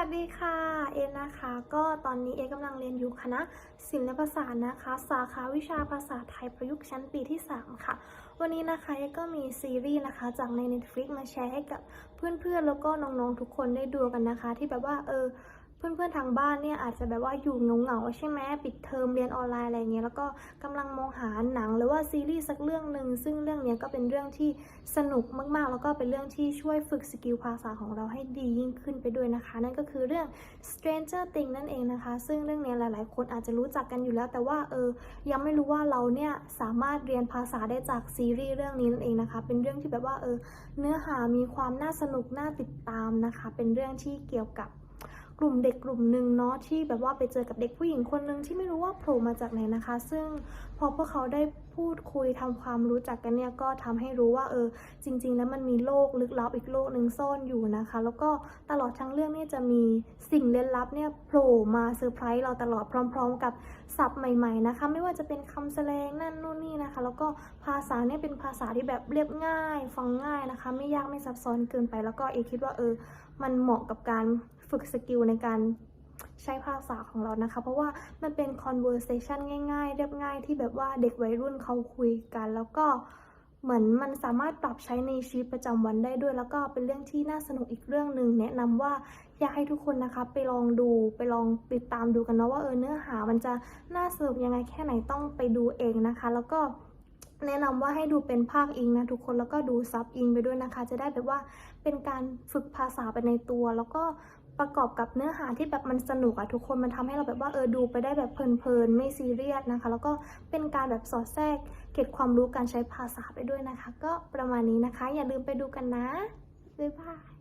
วัสดีค่ะ เอ็นนะคะ ก็ตอนนี้เอ็นกำลังเรียนอยู่คณะศิลปศาสตร์นะคะ สาขาวิชาภาษาไทยประยุกต์ชั้นปีที่ 3 ค่ะ วันนี้นะคะเอ็นก็มีซีรีส์นะคะ จากใน Netflix มาแชร์ให้กับเพื่อนๆ แล้วก็น้องๆ ทุกคนได้ดูกันนะคะ ที่แบบว่าเออ เพื่อนๆทางบ้านเนี่ยอาจจะแบบว่าอยู่เหงาๆใช่ไหมปิดเทอมเรียนออนไลน์อะไรเงี้ยแล้วก็กำลังมองหาหนังหรือว่าซีรีส์สักเรื่องหนึ่งซึ่งเรื่องนี้ก็เป็นเรื่องที่สนุกมากๆ แล้วก็เป็นเรื่องที่ช่วยฝึกสกิลภาษาของเราให้ดียิ่งขึ้นไปด้วยนะคะ นั่นก็คือเรื่อง Stranger Things นั่นเองนะคะ ซึ่งเรื่องนี้หลายๆ คนอาจจะรู้จักกันอยู่แล้ว แต่ว่าเออยังไม่รู้ว่าเราเนี่ยสามารถเรียนภาษาได้จากซีรีส์เรื่องนี้นั่นเองนะคะ เป็นเรื่องที่แบบว่าเออเนื้อหามีความน่าสนุกน่าติดตามนะคะ เป็นเรื่องที่เกี่ยวกับ กลุ่มเด็กกลุ่มหนึ่งเนาะที่แบบว่าไปเจอกับเด็กผู้หญิงคนหนึ่งที่ไม่รู้ว่าโผล่มาจากไหนนะคะ ซึ่งพอพวกเขาได้พูดคุยทำความรู้จักกันเนี่ยก็ทำให้รู้ว่าเออจริง ๆ แล้วมันมีโลกลึกลับอีกโลกหนึ่งซ่อนอยู่นะคะ แล้วก็ตลอดทั้งเรื่องเนี่ยจะมีสิ่งเล่นลับเนี่ยโผล่มาเซอร์ไพรส์เราตลอดพร้อม ๆ กับศัพท์ใหม่ ๆนะคะ ไม่ว่าจะเป็นคำแสดงนั่นนู่นนี่นะคะ แล้วก็ภาษาเนี่ยเป็นภาษาที่แบบเรียบง่าย ฟังง่ายนะคะ ไม่ยากไม่ซับซ้อนเกินไป แล้วก็เอคิดว่าเออมันเหมาะกับการ ฝึกสกิลในการใช้ภาษาของเรานะคะ เพราะว่ามันเป็น conversation ง่ายๆ เรียบง่ายที่แบบว่าเด็กวัยรุ่นเขาคุยกัน แล้วก็เหมือนมันสามารถปรับใช้ในชีวิตประจำวันได้ด้วย แล้วก็เป็นเรื่องที่น่าสนุกอีกเรื่องหนึ่งแนะนำว่าอยากให้ทุกคนนะคะ ไปลองดูไปลองติดตามดูกันนะว่าเออเนื้อหามันจะน่าสนุกยังไงแค่ไหนต้องไปดูเองนะคะ แล้วก็แนะนำว่าให้ดูเป็นภาคอิงนะทุกคนแล้วก็ดูซับอิงไปด้วยนะคะ จะได้แบบว่าเป็นการฝึกภาษาไปในตัว แล้วก็ ประกอบกับเนื้อหาที่แบบมันสนุกอะทุกคนมันทำให้เราแบบว่าเออดูไปได้แบบเพลินๆไม่ซีเรียสนะคะ แล้วก็เป็นการแบบสอดแทรกเก็บความรู้การใช้ภาษาไปด้วยนะคะ ก็ประมาณนี้นะคะ อย่าลืมไปดูกันนะบ๊ายบาย